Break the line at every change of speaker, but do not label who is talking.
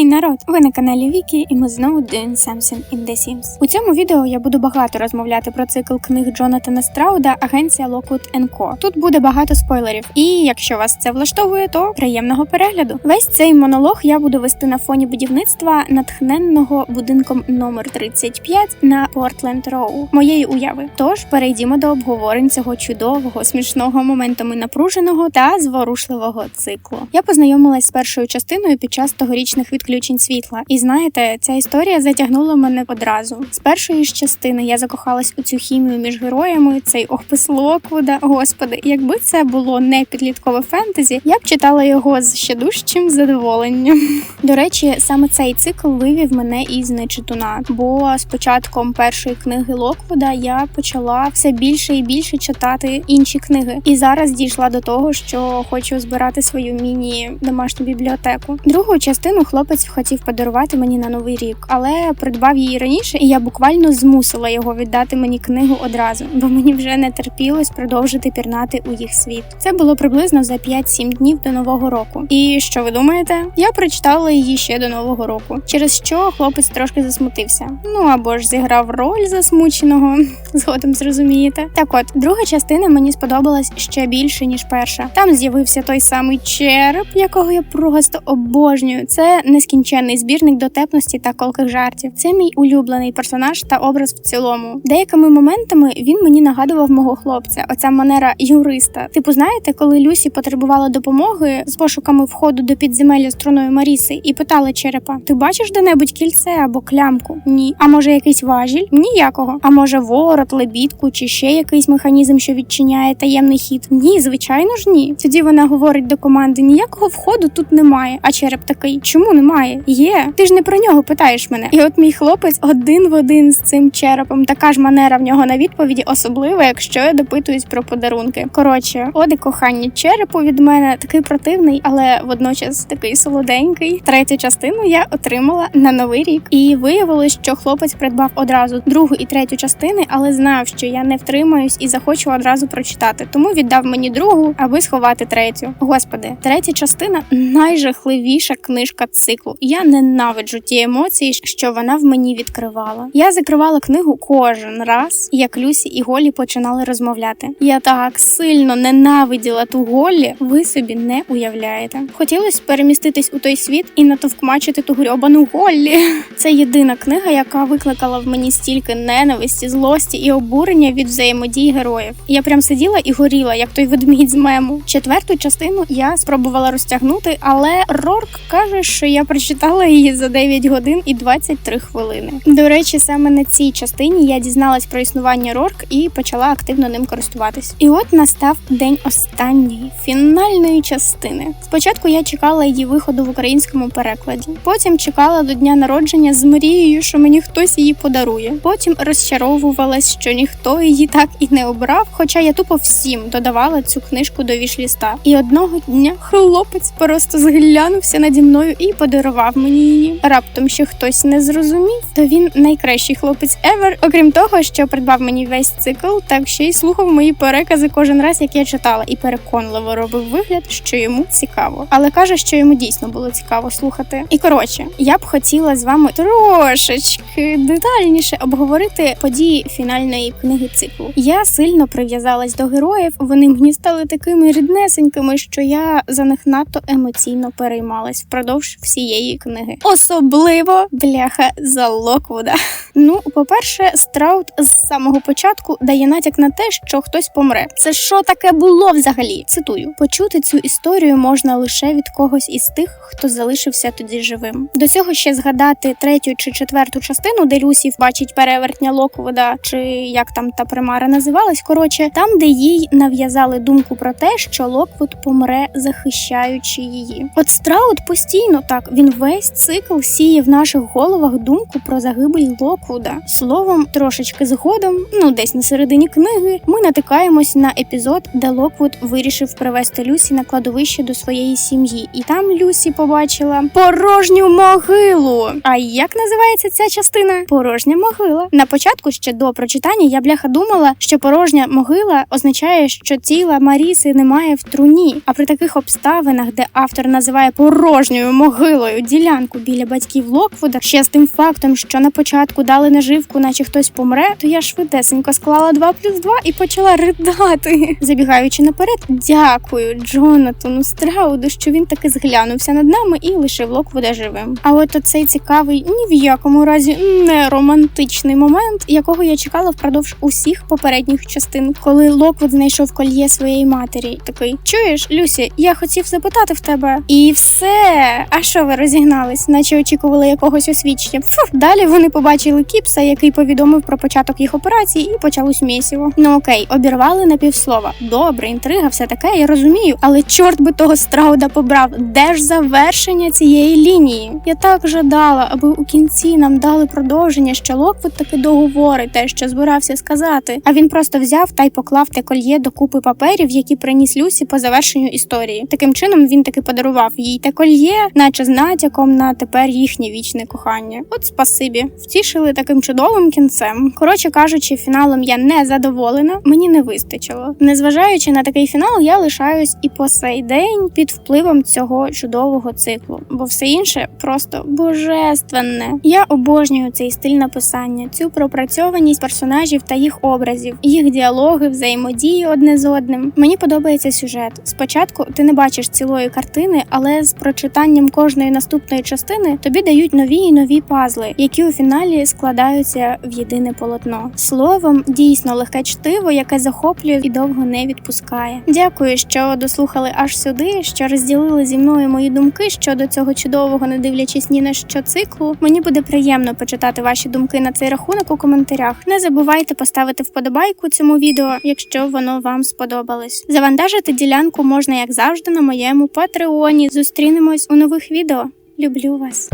Гей, народ! Ви на каналі Вікі, і ми знову doing something in The Sims. У цьому відео я буду багато розмовляти про цикл книг Джонатана Страуда Агенція Lockwood Co. Тут буде багато спойлерів, і якщо вас це влаштовує, то приємного перегляду. Весь цей монолог я буду вести на фоні будівництва натхненного будинком номер 35 на Портленд Роу, моєї уяви. Тож перейдімо до обговорень цього чудового, смішного, моментами напруженого та зворушливого циклу. Я познайомилась з першою частиною під час тогорічних відключень світла. І знаєте, ця історія затягнула мене одразу. З першої ж частини я закохалась у цю хімію між героями, цей охпис Локвуда. Господи, якби це було не підліткове фентезі, я б читала його з ще дужчим задоволенням. До речі, саме цей цикл вивів мене із нечитуна, бо з початком першої книги Локвуда я почала все більше і більше читати інші книги. І зараз дійшла до того, що хочу збирати свою міні домашню бібліотеку. Другу частину хлопець хотів подарувати мені на новий рік, але придбав її раніше, і я буквально змусила його віддати мені книгу одразу, бо мені вже не терпілось продовжити пірнати у їх світ. Це було приблизно за 5-7 днів до нового року. І що ви думаєте? Я прочитала її ще до нового року, через що хлопець трошки засмутився. Ну або ж зіграв роль засмученого, згодом зрозумієте. Так от, друга частина мені сподобалась ще більше ніж перша. Там з'явився той самий череп, якого я просто обожнюю. Це нескінченний збірник дотепності та колких жартів. Це мій улюблений персонаж та образ в цілому. Деякими моментами він мені нагадував мого хлопця. Оця манера юриста. Типу, знаєте, коли Люсі потребувала допомоги з пошуками входу до підземелля струною Маріси і питала черепа: Ти бачиш де-небудь кільце або клямку? Ні. А може якийсь важіль? Ніякого. А може ворот, лебідку чи ще якийсь механізм, що відчиняє таємний хід? Ні, звичайно ж ні. Тоді вона говорить до команди: ніякого входу тут немає. А череп такий: чому немає? Є. Ти ж не про нього питаєш мене. І от мій хлопець один в один з цим черепом. Така ж манера в нього на відповіді, особливо, якщо я допитуюсь про подарунки. Коротше, оди кохання черепу від мене такий противний, але водночас такий солоденький. Третю частину я отримала на новий рік, і виявилось, що хлопець придбав одразу другу і третю частини, але знав, що я не втримаюсь і захочу одразу прочитати. Тому віддав мені другу, аби сховати третю. Господи, третя частина найжахливіша книжка циклу. Я ненавиджу ті емоції, що вона в мені відкривала. Я закривала книгу кожен раз, як Люсі і Голі починали розмовляти. Я так сильно ненавиділа ту Голлі, ви собі не уявляєте. Хотілося переміститись у той світ і натовкмачити ту грьобану Голлі. Це єдина книга, яка викликала в мені стільки ненависті, злості і обурення від взаємодії героїв. Я прям сиділа і горіла, як той ведмідь з мему. Четверту частину я спробувала розтягнути, але Рорк каже, що я прочитала її за 9 годин і 23 хвилини. До речі, саме на цій частині я дізналась про існування Рорк і почала активно ним користуватись. І от настав день останньої фінальної частини. Спочатку я чекала її виходу в українському перекладі. Потім чекала до дня народження з мрією, що мені хтось її подарує. Потім розчаровувалась, що ніхто її так і не обрав. Хоча я тупо всім додавала цю книжку до вішліста. І одного дня хлопець просто зглянувся наді мною і подарував мені її. Раптом ще хтось не зрозумів, то він найкращий хлопець ever. Окрім того, що придбав мені весь цикл, так ще й слухав мої перекази кожен раз, як я читала, і переконливо робив вигляд, що йому цікаво. Але каже, що йому дійсно було цікаво слухати. І коротше, я б хотіла з вами трошечки детальніше обговорити події фінальної книги циклу. Я сильно прив'язалась до героїв. Вони мені стали такими ріднесенькими, що я за них надто емоційно переймалась впродовж всієї книги. Особливо бляха за Локвуда. Ну, по-перше, Страут з самого початку дає натяк на те, що хтось помре. Це що таке було взагалі? Цитую: почути цю історію можна лише від когось із тих, хто залишився тоді живим. До цього ще згадати третю чи четверту частину, де Люсі бачить перевертня Локвуда, чи як там та примара називалась. Коротше, там, де їй нав'язали думку про те, що Локвуд помре, захищаючи її. От Страут постійно так він весь цикл сіє в наших головах думку про загибель Локвуда. Словом, трошечки згодом, ну десь на середині книги, ми натикаємось на епізод, де Локвуд вирішив привезти Люсі на кладовище до своєї сім'ї, і там Люсі побачила порожню могилу. А як називається ця частина? Порожня могила. На початку ще до прочитання я бляха думала, що порожня могила означає, що тіла Маріси немає в труні. А при таких обставинах, де автор називає порожньою могилою собою ділянку біля батьків Локвуда ще з тим фактом, що на початку дали наживку, наче хтось помре, то я швидесенько склала 2 плюс 2 і почала ридати. Забігаючи наперед, дякую Джонатану Страуду, що він таки зглянувся над нами і лишив Локвуда живим. А от оцей цікавий ні в якому разі не романтичний момент, якого я чекала впродовж усіх попередніх частин, коли Локвуд знайшов кольє своєї матері. Такий чуєш, Люсі, я хотів запитати в тебе, і все. А що ви розігнались, наче очікували якогось освідчення? Фу. Далі вони побачили Кіпса, який повідомив про початок їх операції, і почалось місіво. Ну окей, обірвали на півслова. Добре, інтрига, все таке, я розумію, але чорт би того страуда побрав. Де ж завершення цієї лінії? Я так жадала, аби у кінці нам дали продовження, що Локвуд таки договорить те, що збирався сказати. А він просто взяв та й поклав те кольє до купи паперів, які приніс Люсі по завершенню історії. Таким чином він таки подарував їй те кольє, наче з натяком на тепер їхнє вічне кохання. От спасибі, втішили таким чудовим кінцем. Коротше кажучи, фіналом я не задоволена, мені не вистачило. Незважаючи на такий фінал, я лишаюсь і по сей день під впливом цього чудового циклу, бо все інше просто божественне. Я обожнюю цей стиль написання, цю пропрацьованість персонажів та їх образів, їх діалоги, взаємодії одне з одним. Мені подобається сюжет. Спочатку ти не бачиш цілої картини, але з прочитанням кожної наступної частини тобі дають нові і нові пазли, які у фіналі складаються в єдине полотно. Словом, дійсно легке чтиво, яке захоплює і довго не відпускає. Дякую, що дослухали аж сюди, що розділили зі мною мої думки щодо цього чудового, не дивлячись ні на що циклу. Мені буде приємно почитати ваші думки на цей рахунок у коментарях. Не забувайте поставити вподобайку цьому відео, якщо воно вам сподобалось. Завантажити ділянку можна як завжди на моєму патреоні. Зустрінемось у нових відео. Люблю вас.